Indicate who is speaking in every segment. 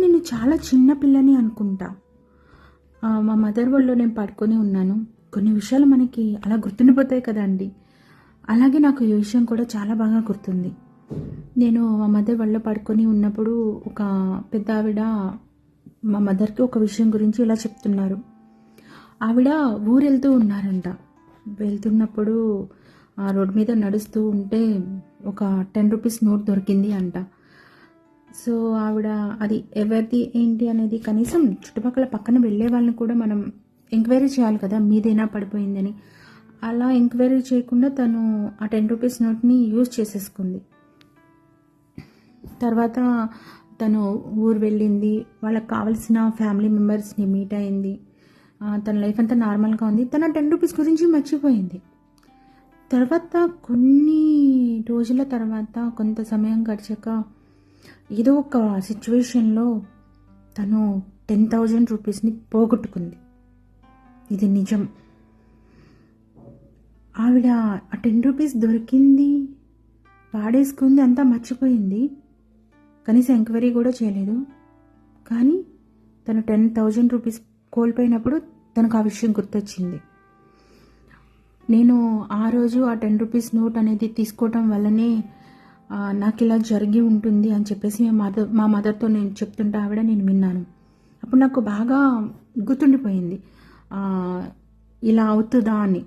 Speaker 1: నేను చాలా చిన్న పిల్లని అనుకుంటా. మా మదర్ వరల్డ్లో నేను పడుకొని ఉన్నాను. కొన్ని విషయాలు మనకి అలా గుర్తుండిపోతాయి కదండి. అలాగే నాకు ఈ విషయం కూడా చాలా బాగా గుర్తుంది. నేను మా మదర్ వల్ల పడుకొని ఉన్నప్పుడు ఒక పెద్ద ఆవిడ మా మదర్కి ఒక విషయం గురించి ఇలా చెప్తున్నారు. ఆవిడ ఊరెళ్తూ ఉన్నారంట. వెళ్తున్నప్పుడు ఆ రోడ్ మీద నడుస్తూ ఉంటే ఒక టెన్ రూపీస్ నోట్ దొరికింది అంట. సో ఆవిడ అది ఎవరిది ఏంటి అనేది కనీసం చుట్టుపక్కల పక్కన వెళ్ళే వాళ్ళని కూడా మనం ఎంక్వైరీ చేయాలి కదా మీదేనా పడిపోయిందని. అలా ఎంక్వైరీ చేయకుండా తను ఆ టెన్ రూపీస్ నోట్ని యూజ్ చేసేసుకుంది. తర్వాత తను ఊరు వెళ్ళింది వాళ్ళకి కావాల్సిన ఫ్యామిలీ మెంబర్స్ని మీట్ అయింది. తన లైఫ్ అంతా నార్మల్గా ఉంది. తన టెన్ రూపీస్ గురించి మర్చిపోయింది. తర్వాత కొన్ని రోజుల తర్వాత కొంత సమయం గడిచాక ఏదో ఒక సిచ్యువేషన్లో తను టెన్ థౌజండ్ రూపీస్ని పోగొట్టుకుంది. ఇది నిజం. ఆవిడ ఆ టెన్ రూపీస్ దొరికింది పాడేసుకుంది అంతా మర్చిపోయింది. కనీసం ఎంక్వైరీ కూడా చేయలేదు. కానీ తను టెన్ థౌజండ్ రూపీస్ కోల్పోయినప్పుడు తనకు ఆ విషయం గుర్తొచ్చింది. నేను ఆ రోజు ఆ టెన్ రూపీస్ నోట్ అనేది తీసుకోవటం వల్లనే నాకు ఇలా జరిగి ఉంటుంది అని చెప్పేసి మా మదర్ మా మదర్తో నేను చెప్తుంటే ఆవిడ నేను విన్నాను. అప్పుడు నాకు బాగా గుర్తుండిపోయింది. ఇలా అవుతుందా అని.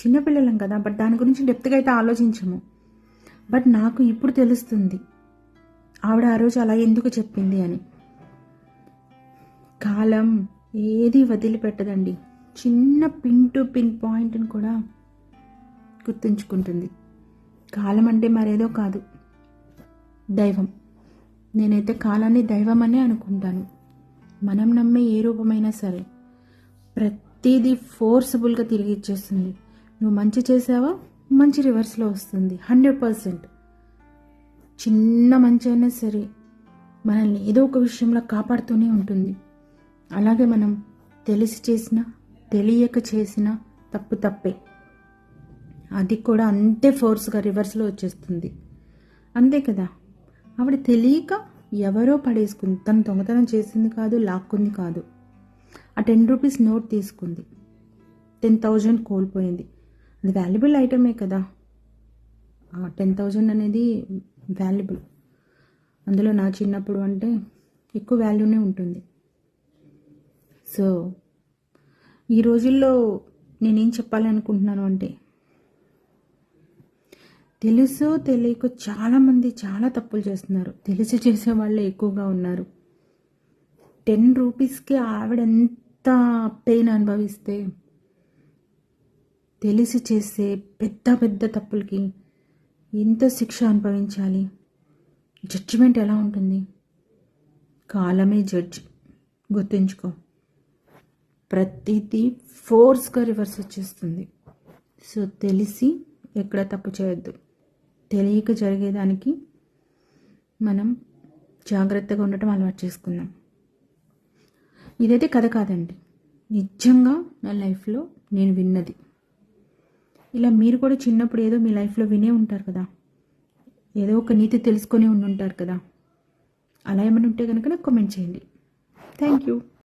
Speaker 1: చిన్నపిల్లలం కదా బట్ దాని గురించి డెప్త్గా అయితే ఆలోచించము. బట్ నాకు ఇప్పుడు తెలుస్తుంది. ఆవిడ ఆ రోజు అలా ఎందుకు చెప్పింది అని. కాలం ఏది వదిలిపెట్టదండి. చిన్న పిన్ టు పిన్ పాయింట్ని కూడా గుర్తుంచుకుంటుంది. కాలం అంటే మరేదో కాదు. దైవం. నేనైతే కాలాన్ని దైవం అనే అనుకుంటాను. మనం నమ్మే ఏ రూపమైనా సరే ప్రతిదీ ఫోర్సబుల్గా తిరిగి ఇచ్చేస్తుంది. నువ్వు మంచి చేసావా? మంచి రివర్స్లో వస్తుంది. Hundred percent. చిన్న మంచి అయినా సరే మనల్ని ఏదో ఒక విషయంలో కాపాడుతూనే ఉంటుంది. అలాగే మనం తెలిసి చేసిన తెలియక చేసిన తప్పు తప్పే. అది కూడా అంతే ఫోర్స్గా రివర్స్లో వచ్చేస్తుంది. అంతే కదా? ఆవిడ తెలియక ఎవరో పడేసుకుంది. తను దొంగతనం చేసింది కాదు లాక్కుంది కాదు. ఆ టెన్ రూపీస్ నోట్ తీసుకుంది. టెన్ థౌజండ్ కోల్పోయింది. అది వాల్యుబుల్ ఐటమే కదా. ఆ టెన్ థౌజండ్ అనేది వాల్యుబుల్. అందులో నా చిన్నప్పుడు అంటే ఎక్కువ వాల్యూనే ఉంటుంది. సో ఈ రోజుల్లో నేనేం చెప్పాలనుకుంటున్నాను అంటే తెలుసు తెలియక చాలామంది చాలా తప్పులు చేస్తున్నారు. తెలిసి చేసే వాళ్ళే ఎక్కువగా ఉన్నారు. టెన్ రూపీస్కి ఆవిడ ఎంత పెయిన్ అనుభవిస్తే తెలిసి చేసే పెద్ద పెద్ద తప్పులకి ఎంత శిక్ష అనుభవించాలి? జడ్జిమెంట్ ఎలా ఉంటుంది? కాలమే జడ్జ్. గుర్తుంచుకో. ప్రతిదీ ఫోర్స్గా రివర్స్ వచ్చేస్తుంది. సో తెలిసి ఎక్కడ తప్పు చేయొద్దు. తెలియక జరిగేదానికి మనం జాగ్రత్తగా ఉండటం అలవాటు చేసుకుందాం. ఇదైతే కథ కాదండి. నిజంగా నా లైఫ్లో నేను విన్నది. ఇలా మీరు కూడా చిన్నప్పుడు ఏదో మీ లైఫ్లో వినే ఉంటారు కదా. ఏదో ఒక నీతి తెలుసుకొని ఉండి ఉంటారు కదా. అలా ఏమైనా ఉంటే కనుక నాకు కామెంట్ చేయండి. Thank you.